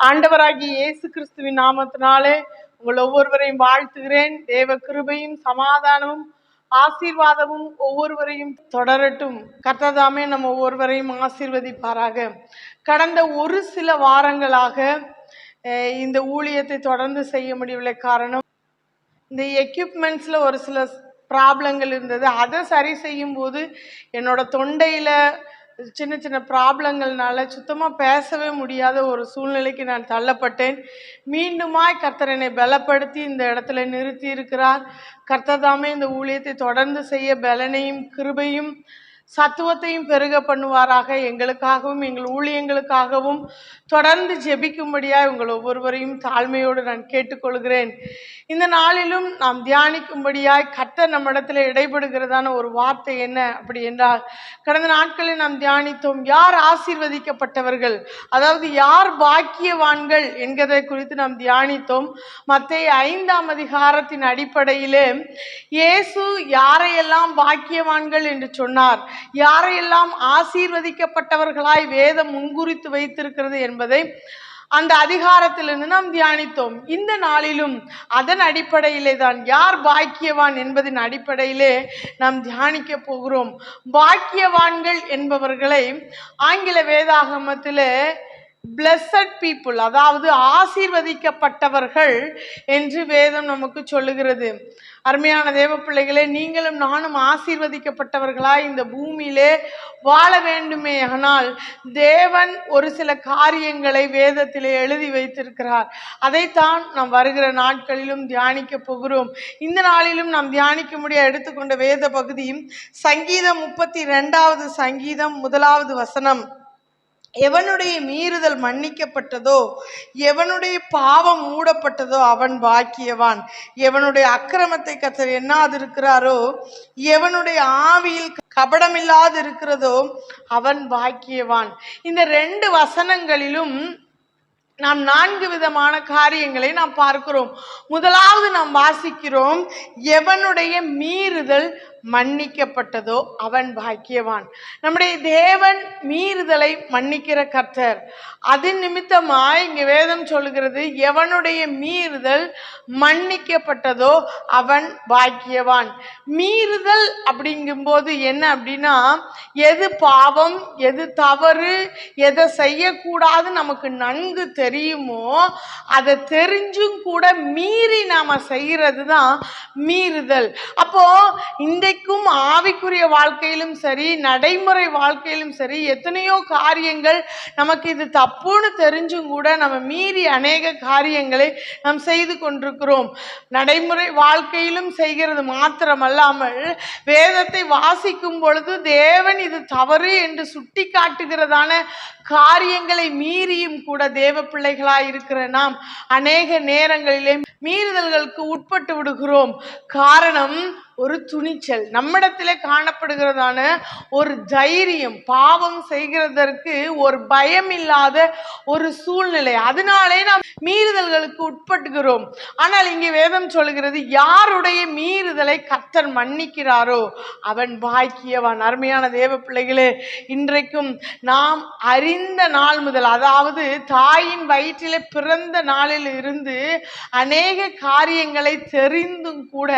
ஆண்டவராகிய இயேசு கிறிஸ்துவின் நாமத்தினாலே உங்கள் ஒவ்வொருவரையும் வாழ்த்துகிறேன். தேவ கிருபையும் சமாதானமும் ஆசீர்வாதமும் ஒவ்வொருவரையும் தொடரட்டும். கர்த்ததாமே நம்ம ஒவ்வொருவரையும் ஆசீர்வதிப்பாராக. கடந்த ஒரு சில வாரங்களாக இந்த ஊழியத்தை தொடர்ந்து செய்ய முடியவில்லை காரணம் இந்த எக்யூப்மெண்ட்ஸில் ஒரு சில ப்ராப்ளங்கள் இருந்தது. அதை சரி செய்யும் போது என்னோட தொண்டையில் சின்ன சின்ன ப்ராப்ளங்கள்னால சுத்தமாக பேசவே முடியாத ஒரு சூழ்நிலைக்கு நான் தள்ளப்பட்டேன். மீண்டுமாய் கர்த்தர் என்னை பலப்படுத்தி இந்த இடத்துல நிறுத்தி இருக்கிறார் கர்த்தர் தாமே இந்த ஊழியத்தை தொடர்ந்து செய்ய பலனையும் கிருபையும் சத்துவத்தையும் பெருக பண்ணுவாராக. எங்களுக்காகவும் எங்கள் ஊழியங்களுக்காகவும் தொடர்ந்து ஜெபிக்கும்படியாய் உங்கள் ஒவ்வொருவரையும் தாழ்மையோடு நான் கேட்டுக்கொள்கிறேன். இந்த நாளிலும் நாம் தியானிக்கும்படியாய் கர்த்தர் நம்மிடத்தில் இடைபடுகிறதான ஒரு வார்த்தை என்ன அப்படி என்றால் கடந்த நாட்களில் நாம் தியானித்தோம் யார் ஆசீர்வதிக்கப்பட்டவர்கள்? அதாவது யார் பாக்கியவான்கள் என்கிறதை குறித்து நாம் தியானித்தோம். மற்ற ஐந்தாம் அதிகாரத்தின் அடிப்படையிலே இயேசு யாரையெல்லாம் பாக்கியவான்கள் என்று சொன்னார்? யாரையெல்லாம் ஆசீர்வதிக்கப்பட்டவர்களாய் வேதம் முன்குறித்து வைத்திருக்கிறது என்பதை அந்த அதிகாரத்திலிருந்து நாம் தியானித்தோம். இந்த நாளிலும் அதன் அடிப்படையிலே தான் யார் பாக்கியவான் என்பதின் அடிப்படையிலே நாம் தியானிக்க போகிறோம். பாக்கியவான்கள் என்பவர்களை ஆங்கில வேதாகமத்திலே பிளஸட் பீப்புள் அதாவது ஆசீர்வதிக்கப்பட்டவர்கள் என்று வேதம் நமக்கு சொல்லுகிறது. அருமையான தேவ பிள்ளைகளே நீங்களும் நானும் ஆசீர்வதிக்கப்பட்டவர்களாய் இந்த பூமியிலே வாழ வேண்டுமே. ஆனால் தேவன் ஒரு சில காரியங்களை வேதத்திலே எழுதி வைத்திருக்கிறார். அதைத்தான் நாம் வருகிற நாட்களிலும் தியானிக்க போகிறோம். இந்த நாளிலும் நாம் தியானிக்க முடிய எடுத்துக்கொண்ட வேத பகுதியும் சங்கீதம் முப்பத்தி ரெண்டாவது சங்கீதம் முதலாவது வசனம். எவனுடைய மீறுதல் மன்னிக்கப்பட்டதோ எவனுடைய பாவம் மூடப்பட்டதோ அவன் பாக்கியவான். எவனுடைய அக்கிரமத்தை கத்தர் இருக்கிறாரோ எவனுடைய ஆவியில் கபடமில்லாது இருக்கிறதோ அவன் பாக்கியவான். இந்த ரெண்டு வசனங்களிலும் நாம் நான்கு விதமான காரியங்களை நாம் பார்க்கிறோம். முதலாவது நாம் வாசிக்கிறோம் எவனுடைய மீறுதல் மன்னிக்கப்பட்டதோ அவன் பாக்கியவான். நம்முடைய தேவன் மீறுதலை மன்னிக்கிற கர்த்தர். அது நிமித்தமாக இங்க வேதம் சொல்லுகிறது எவனுடைய மீறுதல் மன்னிக்கப்பட்டதோ அவன் பாக்கியவான். மீறுதல் அப்படிங்கும்போது என்ன அப்படின்னா எது பாவம் எது தவறு எதை செய்யக்கூடாது நமக்கு நன்கு தெரியும் தெரியுமோ? அதை தெரிஞ்சும் கூட மீறி நாம் செய்கிறது தான் மீறுதல். அப்போ இன்றைக்கும் ஆவிக்குரிய வாழ்க்கையிலும் சரி நடைமுறை வாழ்க்கையிலும் சரி எத்தனையோ காரியங்கள் நமக்கு இது தப்புன்னு தெரிஞ்சும் கூட நம்ம மீறி அநேக காரியங்களை நாம் செய்து கொண்டிருக்கிறோம். நடைமுறை வாழ்க்கையிலும் செய்கிறது மாத்திரமல்லாமல் வேதத்தை வாசிக்கும் பொழுது தேவன் இது தவறு என்று சுட்டி காட்டுகிறதான காரியங்களை மீறியும் கூட தேவ பிள்ளைகளாய் இருக்கிற நாம் அநேக நேரங்களிலே மீறுதல்களுக்கு உட்பட்டு விடுகிறோம். காரணம் ஒரு துணிச்சல். நம்மிடத்திலே காணப்படுகிறதான ஒரு தைரியம் பாவம் செய்கிறதற்கு ஒரு பயம் இல்லாத ஒரு சூழ்நிலை. அதனாலே நாம் மீறுதல்களுக்கு உட்பட்டுகிறோம். ஆனால் இங்கே வேதம் சொல்கிறது யாருடைய மீறுதலை கர்த்தர் மன்னிக்கிறாரோ அவன் பாக்கியவான். அருமையான தேவ பிள்ளைகளே இன்றைக்கும் நாம் அறிந்த நாள் முதல் அதாவது தாயின் வயிற்றிலே பிறந்த நாளில் இருந்து அநேக காரியங்களை தெரிந்தும் கூட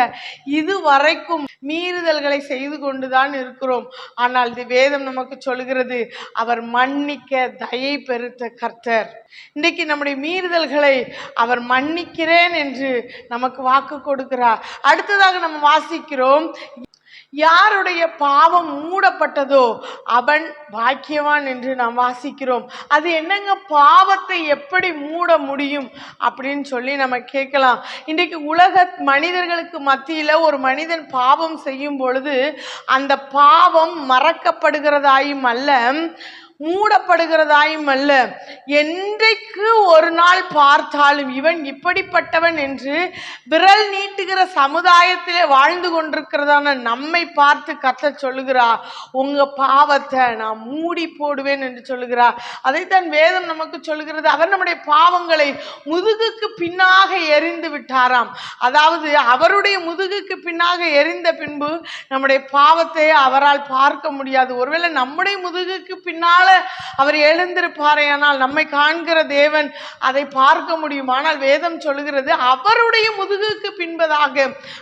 வரைக்கும் மீறுதல்களை செய்து கொண்டுதான் இருக்கிறோம். ஆனால் இது வேதம் நமக்கு சொல்கிறது அவர் மன்னிக்க தயை பெருத்த கர்த்தர். இன்றைக்கு நம்முடைய மீறுதல்களை அவர் மன்னிக்கிறேன் என்று நமக்கு வாக்கு கொடுக்கிறார். அடுத்ததாக நம்ம வாசிக்கிறோம் யாருடைய பாவம் மூடப்பட்டதோ அவன் பாக்கியவான் என்று நாம் வாசிக்கிறோம். அது என்னங்க பாவத்தை எப்படி மூட முடியும் அப்படின்னு சொல்லி நம்ம கேட்கலாம். இன்றைக்கு உலக மனிதர்களுக்கு மத்தியில் ஒரு மனிதன் பாவம் செய்யும் பொழுது அந்த பாவம் மறக்கப்படுகிறதாயும் அல்ல மூடப்படுகிறதாயும் அல்ல. என்றைக்கு ஒரு நாள் பார்த்தாலும் இவன் இப்படிப்பட்டவன் என்று விரல் நீட்டுகிற சமுதாயத்திலே வாழ்ந்து கொண்டிருக்கிறதான நம்மை பார்த்து கத்த சொல்லுகிறா உங்க பாவத்தை நான் மூடி போடுவேன் என்று சொல்லுகிறா. அதைத்தான் வேதம் நமக்கு சொல்லுகிறது. அவர் நம்முடைய பாவங்களை முதுகுக்கு பின்னாக எரிந்து விட்டாராம். அதாவது அவருடைய முதுகுக்கு பின்னாக எரிந்த பின்பு நம்முடைய பாவத்தை அவரால் பார்க்க முடியாது. ஒருவேளை நம்முடைய முதுகுக்கு பின்னால் முன்னால அவர் எழுந்திருப்பாரே ஆனால் நம்மை காண்கிற தேவன் அதை பார்க்க முடியும். ஆனால் வேதம் சொல்லுகிறது அவருடைய முதுகுக்கு பின்பதாக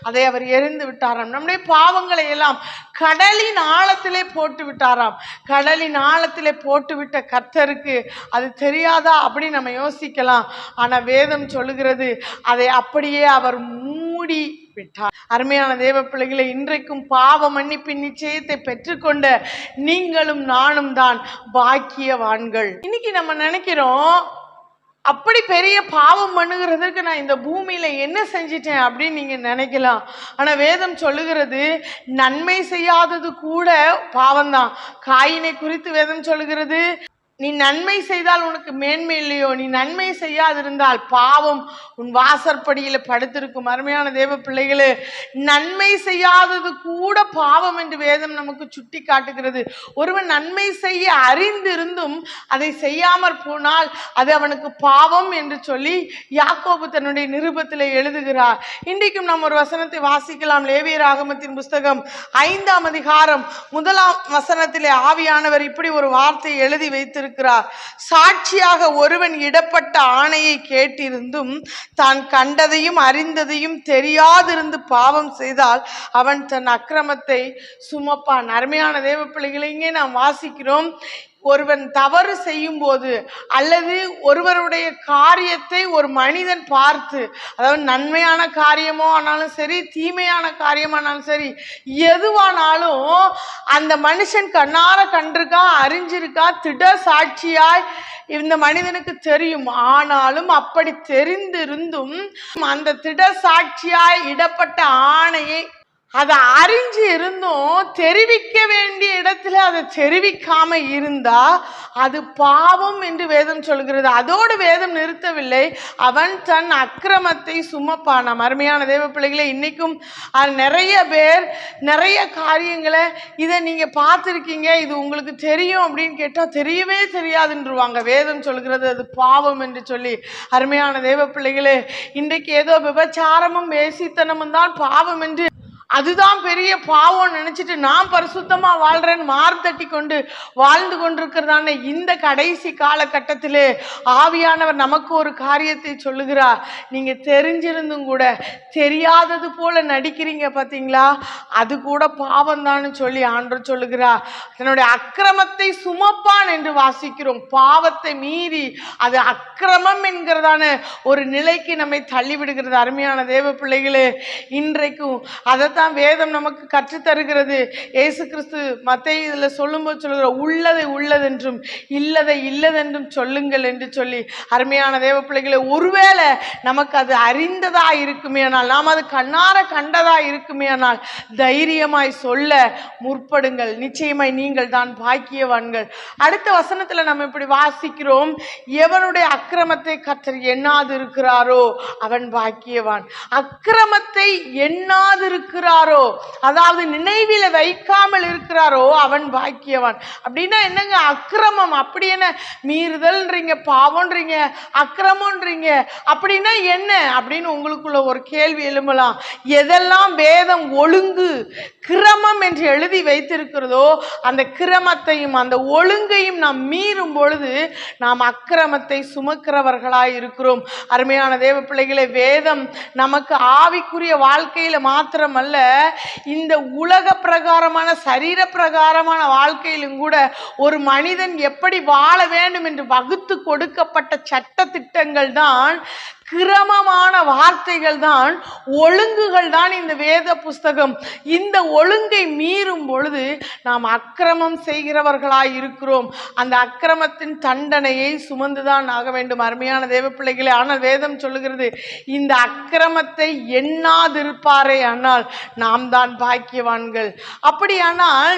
அதை அவர் எரிந்து விட்டாராம். நம்முடைய பாவங்களை எல்லாம் கடலின் ஆழத்திலே போட்டு விட்டாராம். கடலின் ஆழத்திலே போட்டு விட்ட கர்த்தருக்கு அது தெரியாதா அப்படி நம்ம யோசிக்கலாம். ஆனா வேதம் சொல்லுகிறது அதை அப்படியே அவர் மூடி விட்டார். அருமையான தேவ பிள்ளைகளை இன்றைக்கும் பாவ மன்னிப்பின் நிச்சயத்தை பெற்றுக்கொண்ட நீங்களும் நானும் தான் பாக்கியவான்கள். இன்னைக்கு நம்ம நினைக்கிறோம் அப்படி பெரிய பாவம் பண்ணுகிறதுக்கு நான் இந்த பூமியில் என்ன செஞ்சிட்டேன் அப்படின்னு நீங்கள் நினைக்கலாம். ஆனால் வேதம் சொல்லுகிறது நன்மை செய்யாதது கூட பாவம்தான். காயினை குறித்து வேதம் சொல்லுகிறது நீ நன்மை செய்தால் உனக்கு மேன்மை இல்லையோ? நீ நன்மை செய்யாதிருந்தால் பாவம் உன் வாசற்படியில் படுத்திருக்கும். அருமையான தேவ பிள்ளைகளே நன்மை செய்யாதது கூட பாவம் என்று வேதம் நமக்கு சுட்டி காட்டுகிறது. ஒருவன் நன்மை செய்ய அறிந்திருந்தும் அதை செய்யாமற் போனால் அது அவனுக்கு பாவம் என்று சொல்லி யாக்கோபு தன்னுடைய நிருபத்தில் எழுதுகிறார். இன்றைக்கும் நாம் ஒரு வசனத்தை வாசிக்கலாம். லேவியர் ஆகமத்தின் புஸ்தகம் ஐந்தாம் அதிகாரம் முதலாம் வசனத்திலே ஆவியானவர் இப்படி ஒரு வார்த்தை எழுதி வைத்திருக்கிறார். சாட்சியாக ஒருவன் இடப்பட்ட ஆணையை கேட்டிருந்தும் தான் கண்டதையும் அறிந்ததையும் தெரியாதிருந்து பாவம் செய்தால் அவன் தன் அக்கிரமத்தை சுமப்பான். அருமையான தேவ பிள்ளைகளை இங்கே நாம் வாசிக்கிறோம். ஒருவன் தவறு செய்யும் போது அல்லது ஒருவருடைய காரியத்தை ஒரு மனிதன் பார்த்து அதாவது நன்மையான காரியமோ ஆனாலும் சரி தீமையான காரியமானாலும் சரி எதுவானாலும் அந்த மனுஷன் கண்ணார கண்டிருக்கா அறிஞ்சிருக்கா திட சாட்சியாய் இந்த மனிதனுக்கு தெரியும். ஆனாலும் அப்படி தெரிந்திருந்தும் அந்த திட சாட்சியாய் இடப்பட்ட ஆணையை அதை அறிஞ்சு இருந்தும் தெரிவிக்க வேண்டிய இடத்துல அதை தெரிவிக்காம இருந்தா அது பாவம் என்று வேதம் சொல்கிறது. அதோடு வேதம் நிறுத்தவில்லை. அவன் தன் அக்கிரமத்தை சுமப்பான் அருமையான தேவ பிள்ளைகளை இன்னைக்கும் அது நிறைய பேர் நிறைய காரியங்களை இதை நீங்க பார்த்துருக்கீங்க. இது உங்களுக்கு தெரியும் அப்படின்னு கேட்டால் தெரியவே தெரியாதுன்றவாங்க. வேதம் சொல்கிறது அது பாவம் என்று சொல்லி. அருமையான தேவ பிள்ளைகளே இன்றைக்கு ஏதோ விபச்சாரமும் வேசித்தனமும் தான் பாவம் என்று அதுதான் பெரிய பாவம் நினைச்சிட்டு நான் பரிசுத்தமாக வாழ்கிறேன்னு மாறு தட்டி கொண்டு வாழ்ந்து கொண்டிருக்கிறதான இந்த கடைசி காலகட்டத்தில் ஆவியானவர் நமக்கு ஒரு காரியத்தை சொல்லுகிறார். நீங்கள் தெரிஞ்சிருந்தும் கூட தெரியாதது போல நடிக்கிறீங்க பார்த்தீங்களா அது கூட பாவம் சொல்லி ஆண்டவர் சொல்லுகிறார். தன்னுடைய அக்கிரமத்தை சுமப்பான் என்று வாசிக்கிறோம். பாவத்தை மீறி அது அக்கிரமம் என்கிறதான ஒரு நிலைக்கு நம்மை தள்ளிவிடுகிறது. அருமையான தேவ பிள்ளைகளே இன்றைக்கும் அதைத்தான் வேதம் நமக்கு கற்றுத்தருகிறது. தருகிறது கிறிஸ்து மத்திய இதில் சொல்லும்போது சொல்லுகிற உள்ளதை உள்ளதென்றும் இல்லதை இல்லதென்றும் சொல்லுங்கள் என்று சொல்லி அருமையான தேவ பிள்ளைகளை ஒருவேளை நமக்கு அது அறிந்ததா இருக்குமே ஆனால் நாம் அது கண்ணார கண்டதா இருக்குமே ஆனால் தைரியமாய் சொல்ல முற்படுங்கள். நிச்சயமாய் நீங்கள் தான் பாக்கியவான்கள். அடுத்த வசனத்துல நம்ம இப்படி வாசிக்கிறோம் எவனுடைய அக்கிரமத்தை கத்தர் எண்ணாது இருக்கிறாரோ அவன் பாக்கியவான். அக்கிரமத்தை எண்ணாது இருக்கிறாரோ? அதாவது நினைவில் வைக்காமல் இருக்கிறாரோ? அவன் பாக்கியவான். அப்படின்னா என்னங்க அக்கிரமம்? அப்படி என்ன மீறுதல்ன்றீங்க பாவம்ன்றீங்க அக்கிரமன்றீங்க அப்படின்னா என்ன? அப்படின்னு உங்களுக்குள்ள ஒரு கேள்வி எழும்பலாம். எதெல்லாம் வேதம் ஒழுங்கு கிரமம் என்று எழுதி வைத்திருக்கிறதோ அந்த கிரமத்தையும் அந்த ஒழுங்கையும் நாம் மீறும் பொழுது நாம் அக்கிரமத்தை சுமக்கிறவர்களாய் இருக்கிறோம். அருமையான தேவ பிள்ளைகளை வேதம் நமக்கு ஆவிக்குரிய வாழ்க்கையில் மாத்திரமல்ல. இந்த உலக பிரகாரமான சரீர பிரகாரமான வாழ்க்கையிலும் கூட ஒரு மனிதன் எப்படி வாழ வேண்டும் என்று வகுத்து கொடுக்கப்பட்ட சட்ட திட்டங்கள் தான் கிரமமான வார்த்தைகள் தான் ஒழுங்குகள் தான் இந்த வேத புஸ்தகம். இந்த ஒழுங்கை மீறும் பொழுது நாம் அக்கிரமம் செய்கிறவர்களாய் இருக்கிறோம். அந்த அக்கிரமத்தின் தண்டனையை சுமந்துதான் ஆக வேண்டும். அருமையான தேவ பிள்ளைகளே ஆனால் வேதம் சொல்லுகிறது இந்த அக்கிரமத்தை எண்ணாதிருப்பாரே ஆனால் நாம் தான் பாக்கியவான்கள். அப்படியானால்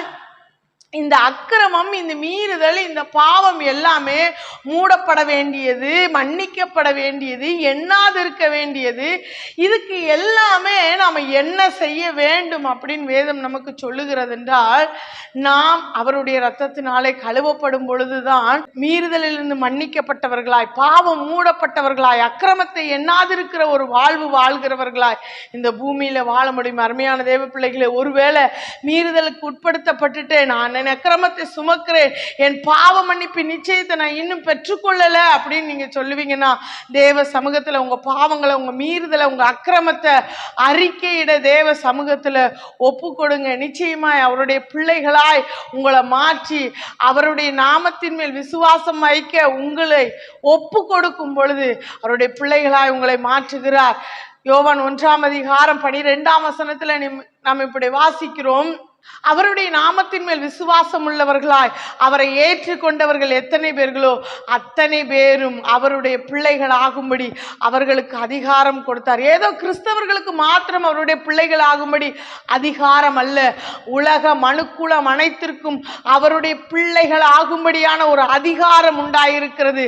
இந்த அக்கிரமம் இந்த மீறுதல் இந்த பாவம் எல்லாமே மூடப்பட வேண்டியது மன்னிக்கப்பட வேண்டியது எண்ணாதிருக்க வேண்டியது. இதுக்கு எல்லாமே நாம் என்ன செய்ய வேண்டும் அப்படின்னு வேதம் நமக்கு சொல்லுகிறது என்றால் நாம் அவருடைய இரத்தத்தினாலே கழுவப்படும் பொழுதுதான் மீறுதலிலிருந்து மன்னிக்கப்பட்டவர்களாய் பாவம் மூடப்பட்டவர்களாய் அக்கிரமத்தை எண்ணாதிருக்கிற ஒரு வாழ்வு வாழ்கிறவர்களாய் இந்த பூமியில வாழ முடியும். அருமையான தேவ பிள்ளைகளை ஒருவேளை மீறுதலுக்கு உட்படுத்தப்பட்டுட்டு நான் என் அக்கிரமத்தை சுமக்கிறேன். என் பாவ மன்னிப்பு நிச்சயத்தை நான் இன்னும் பெற்றுக்கொள்ளலை அப்படின்னு நீங்கள் சொல்லுவீங்கன்னா தேவ சமூகத்தில் உங்கள் பாவங்களை உங்கள் மீறுதலை உங்கள் அக்கிரமத்தை அறிக்கையிட தேவ சமூகத்தில் ஒப்பு கொடுங்க. நிச்சயமாய் அவருடைய பிள்ளைகளாய் உங்களை மாற்றி அவருடைய நாமத்தின் மேல் விசுவாசம் வைக்க உங்களை ஒப்பு கொடுக்கும் பொழுது அவருடைய பிள்ளைகளாய் உங்களை மாற்றுகிறார். யோவான் ஒன்றாம் அதிகாரம் பனிரெண்டாம் வசனத்தில் நிம்- நாம் இப்படி வாசிக்கிறோம். அவருடைய நாமத்தின் மேல் விசுவாசம் உள்ளவர்களாய் அவரை ஏற்றுக்கொண்டவர்கள் எத்தனை பேர்களோ அத்தனை பேரும் அவருடைய பிள்ளைகள் ஆகும்படி அவர்களுக்கு அதிகாரம் கொடுத்தார். ஏதோ கிறிஸ்தவர்களுக்கு மாத்திரம் அவருடைய பிள்ளைகள் ஆகும்படி அதிகாரம் அல்ல. உலக மனுக்குலம் அனைத்திற்கும் அவருடைய பிள்ளைகள் ஆகும்படியான ஒரு அதிகாரம் உண்டாயிருக்கிறது.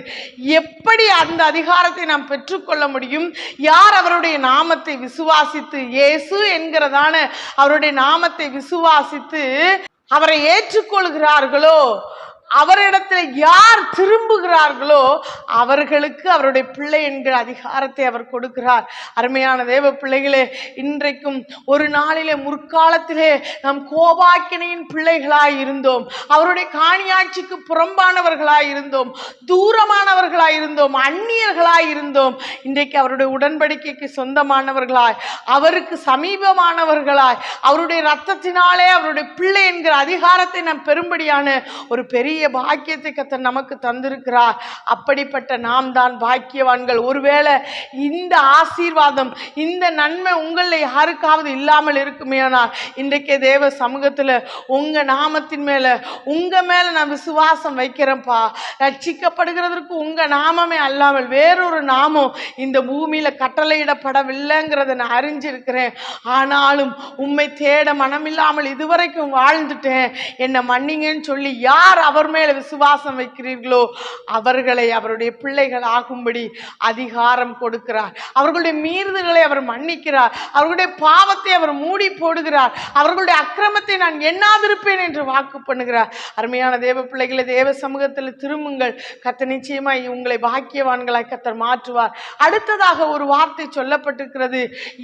எப்படி அந்த அதிகாரத்தை நாம் பெற்றுக்கொள்ள முடியும்? யார் அவருடைய நாமத்தை விசுவாசித்து? இயேசு என்கிறதான அவருடைய நாமத்தை விசுவாசித்து அவரை ஏற்றுக்கொள்கிறார்களோ? அவரிடத்தில் யார் திரும்புகிறார்களோ அவர்களுக்கு அவருடைய பிள்ளை என்கிற அதிகாரத்தை அவர் கொடுக்கிறார். அருமையான தேவ பிள்ளைகளே இன்றைக்கும் ஒரு நாளிலே முற்காலத்திலே நாம் கோபாக்கினையின் பிள்ளைகளாய் இருந்தோம். அவருடைய காணியாட்சிக்கு புறம்பானவர்களாய் இருந்தோம். தூரமானவர்களாய் இருந்தோம். அந்நியர்களாய் இருந்தோம். இன்றைக்கு அவருடைய உடன்படிக்கைக்கு சொந்தமானவர்களாய் அவருக்கு சமீபமானவர்களாய் அவருடைய ரத்தத்தினாலே அவருடைய பிள்ளை என்கிற அதிகாரத்தை நாம் பெரும்படியான ஒரு பெரிய பாக்கியத்தை கத்தர் நமக்கு தந்திருக்கிறார். அப்படிப்பட்ட நாம் தான் பாக்கியவான்கள். ஒருவேளை இந்த ஆசீர்வாதம் இந்த நன்மை உங்களில் யாருக்காவது இல்லாமல் இருக்குமேயானால் இன்றைக்கே தேவ சமூகத்தில் உங்க நாமத்தின் மேலே உங்க மேல நான் விசுவாசம் வைக்கிறேன்ப்பா. ரட்சிக்கப்படுகிறதற்கு உங்க நாமமே அல்லாமல் வேறொரு நாமம் இந்த பூமியில கட்டளையிடப்படவில்லைங்கிறத நான் அறிஞ்சிருக்கிறேன். ஆனாலும் உண்மை தேட மனமில்லாமல் இதுவரைக்கும் வாழ்ந்துட்டேன். என்னை மன்னிங்கன்னு சொல்லி யார் அவர் மேல விசுவாசம் வைக்கிறீர்களோ அவர்களை அவருடைய பிள்ளைகள் ஆகும்படி அதிகாரம் கொடுக்கிறார். அவர்களுடைய மீறுதல்களை அவர் மன்னிக்கிறார். அவர்களுடைய பாவத்தை அவர் மூடி போடுகிறார். அவர்களுடைய அக்கிரமத்தை நான் எண்ணாதிருப்பேன் என்று வாக்கு பண்ணுகிறார். அருமையான தேவ பிள்ளைகளை தேவ சமூகத்தில் திரும்புங்கள். கத்த நிச்சயமாய் உங்களை பாக்கியவான்களாய் கத்தர் மாற்றுவார். அடுத்ததாக ஒரு வார்த்தை சொல்லப்பட்டிருக்கிறது.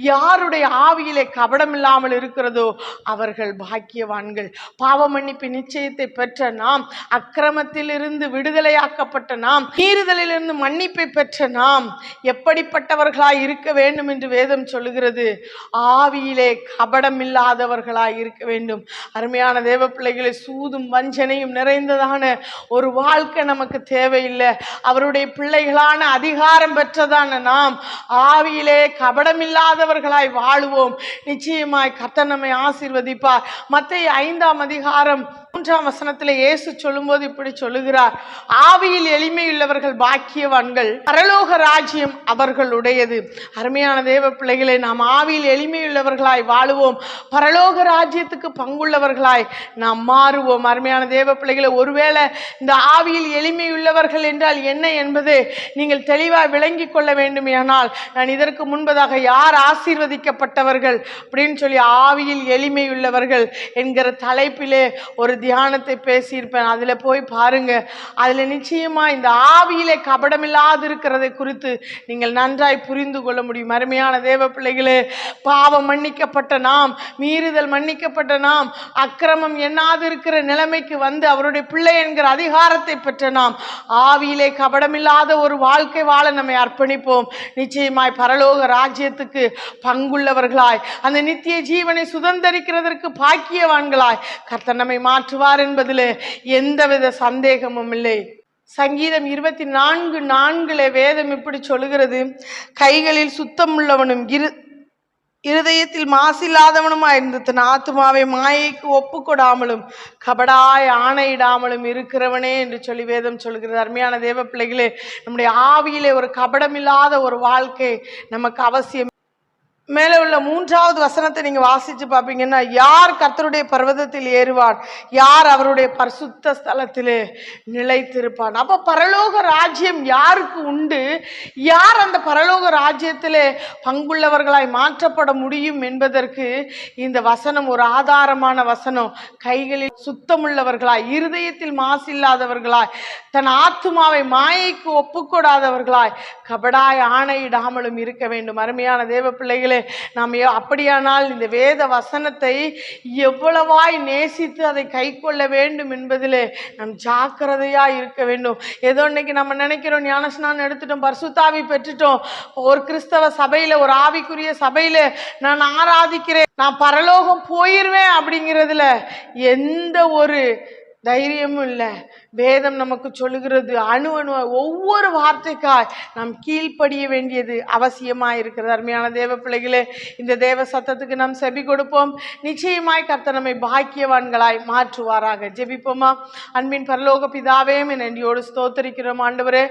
யாருடைய ஆவியிலே கபடம் இல்லாமல் இருக்கிறதோ அவர்கள் பாக்கியவான்கள். பாவ மன்னிப்பு நிச்சயத்தை பெற்ற நாம் அக்கிரமத்திலிருந்து விடுதலையாக்கப்பட்ட நாம் மீறுதலிலிருந்து மன்னிப்பை பெற்ற நாம் எப்படிப்பட்டவர்களாய் இருக்க வேண்டும் என்று வேதம் சொல்லுகிறது. ஆவியிலே கபடம் இல்லாதவர்களாய் இருக்க வேண்டும். அருமையான தேவ பிள்ளைகளை சூதும் வஞ்சனையும் நிறைந்ததான ஒரு வாழ்க்கை நமக்கு தேவையில்லை. அவருடைய பிள்ளைகளான அதிகாரம் பெற்றதான நாம் ஆவியிலே கபடமில்லாதவர்களாய் வாழுவோம். நிச்சயமாய் கர்த்தர் நம்மை ஆசிர்வதிப்பார். மத்திய ஐந்தாம் அதிகாரம் மூன்றாம் வசனத்தில் இயேசு சொல்லும்போது இப்படி சொல்லுகிறார் ஆவியில் எளிமையுள்ளவர்கள் பாக்கியவான்கள் பரலோக ராஜ்யம் அவர்களுடையது. அருமையான தேவ பிள்ளைகளை நாம் ஆவியில் எளிமையுள்ளவர்களாய் வாழுவோம். பரலோக ராஜ்யத்துக்கு பங்குள்ளவர்களாய் நாம் மாறுவோம். அருமையான தேவ பிள்ளைகளை ஒருவேளை இந்த ஆவியில் எளிமையுள்ளவர்கள் என்றால் என்ன என்பது நீங்கள் தெளிவாக விளங்கிக் கொள்ள வேண்டுமேயானால் நான் இதற்கு முன்பதாக யார் ஆசீர்வதிக்கப்பட்டவர்கள் அப்படின்னு சொல்லி ஆவியில் எளிமையுள்ளவர்கள் என்கிற தலைப்பிலே ஒரு தியானத்தை பேசியிருப்பேன். அதில் போய் பாருங்க. அதில் நிச்சயமாக இந்த ஆவியிலே கபடமில்லாது இருக்கிறதை குறித்து நீங்கள் நன்றாய் புரிந்து கொள்ள முடியும். அருமையான தேவ பிள்ளைகளே பாவம் மன்னிக்கப்பட்ட நாம் மீறுதல் மன்னிக்கப்பட்ட நாம் அக்கிரமம் எண்ணாது இருக்கிற நிலைமைக்கு வந்து அவருடைய பிள்ளை என்கிற அதிகாரத்தை பெற்ற நாம் ஆவியிலே கபடமில்லாத ஒரு வாழ்க்கை வாழ நம்மை அர்ப்பணிப்போம். நிச்சயமாய் பரலோக ராஜ்யத்துக்கு பங்குள்ளவர்களாய் அந்த நித்திய ஜீவனை சுதந்திரிக்கிறதற்கு பாக்கியவான்களாய் கர்த்தனமை மாற்று மாற்றுவார் என்பதில் எந்தவித சந்தேகமும் இல்லை. சங்கீதம் இருபத்தி நான்கு நான்குல வேதம் இப்படி சொல்லுகிறது. கைகளில் சுத்தம் உள்ளவனும் இரு இருதயத்தில் மாசில்லாதவனுமாயிருந்து தன் ஆத்துமாவை மாயைக்கு ஒப்பு கொடாமலும் கபடாய் ஆணையிடாமலும் இருக்கிறவனே என்று சொல்லி வேதம் சொல்கிறது அருமையான தேவ பிள்ளைகளே நம்முடைய ஆவியிலே ஒரு கபடமில்லாத ஒரு வாழ்க்கை நமக்கு அவசியம் மேலே உள்ள மூன்றாவது வசனத்தை நீங்கள் வாசித்து பார்ப்பீங்கன்னா யார் கர்த்தருடைய பர்வதத்தில் ஏறுவான் யார் அவருடைய பரிசுத்த ஸ்தலத்திலே நிலைத்திருப்பான் அப்போ பரலோக ராஜ்யம் யாருக்கு உண்டு? யார் அந்த பரலோக ராஜ்யத்திலே பங்குள்ளவர்களாய் மாற்றப்பட முடியும் என்பதற்கு இந்த வசனம் ஒரு ஆதாரமான வசனம். கைகளில் சுத்தமுள்ளவர்களாய் இருதயத்தில் மாசில்லாதவர்களாய் தன் ஆத்துமாவை மாயைக்கு ஒப்புக்கொடாதவர்களாய் கபடாய் ஆணையிடாமலும் இருக்க வேண்டும். அருமையான தேவ பிள்ளைகளே நாம் அப்படியானால் இந்த வேத வசனத்தை எவ்வளவாய் நேசித்து அதை கைக்கொள்ள வேண்டும் என்பதிலே நாம் ஜாக்கிரதையா இருக்க வேண்டும். ஏதோ இன்னைக்கு நம்ம நினைக்கிறோம் ஞானஸ்நானம் எடுத்துட்டோம் பர்சுத்தாவி பெற்றுட்டோம். ஒரு கிறிஸ்தவ சபையில ஒரு ஆவிக்குரிய சபையில நான் ஆராதிக்கிறேன் நான் பரலோகம் போயிருவேன் அப்படிங்கிறதுல எந்த ஒரு தைரியமும் இல்லை. வேதம் நமக்கு சொல்லுகிறது அணு அணு ஒவ்வொரு வார்த்தைக்காய் நாம் கீழ்ப்படிய வேண்டியது அவசியமாக இருக்கிறது. அருமையான தேவ பிள்ளைகளே இந்த தேவ சத்தத்துக்கு நாம் செபி கொடுப்போம். நிச்சயமாய் கர்த்த நம்மை பாக்கியவான்களாய் மாற்றுவாராக. ஜெபிப்போமா? அன்பின் பரலோக பிதாவே என் நன்றியோடு ஸ்தோத்தரிக்கிறோம். ஆண்டவரே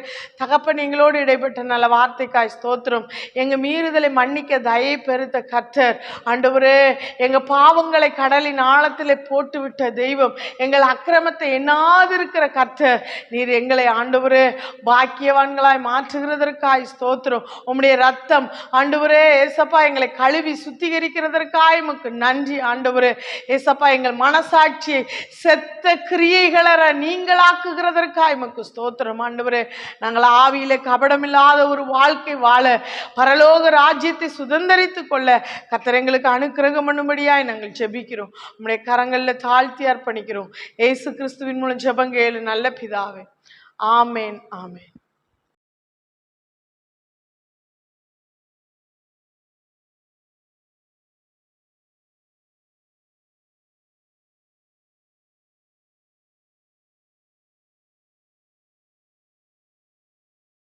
தகப்பன் எங்களோடு இடைப்பட்ட நல்ல வார்த்தைக்காய் ஸ்தோத்திரம். எங்கள் மீறுதலை மன்னிக்க தயை பெருத்த கர்த்தர். ஆண்டவரே எங்கள் பாவங்களை கடலின் ஆழத்தில் போட்டுவிட்ட தெய்வம் எங்கள் அக்கிரமத்தை எண்ணாதிருக்கிற கர்த்தர் நீர் எங்களை ஆண்டவரே பாக்கியவான்களாய் மாற்றுகிறதற்காய் ஸ்தோத்திரம். உம்முடைய ரத்தம் ஆண்டவரே ஏசப்பா எங்களை கழுவி சுத்திகரிக்கிறதற்காய் உமக்கு நன்றி ஆண்டவரே. ஏசப்பா எங்கள் மனசாட்சியை செத்த கிரியைகளை நீங்களாக்குகிறதற்காய் உமக்கு ஸ்தோத்திரம் ஆண்டவரே. நாங்கள் ஆவியில கபடமில்லாத ஒரு வாழ்க்கை வாழ பரலோக ராஜ்யத்தை சுதந்திரித்து கொள்ள கர்த்தர் எங்களுக்கு அனுக்கிரகம் பண்ணும்படியாய் நாங்கள் ஜெபிக்கிறோம். உம்முடைய கரங்களில் தாழ்த்தி அர்ப்பணிக்கிறோம். ஏசு கிறிஸ்துவின் மூலம் ஜெபங்கேல் ஜெபங்கேளு நல்ல பிதாவே. ஆமேன் ஆமேன்.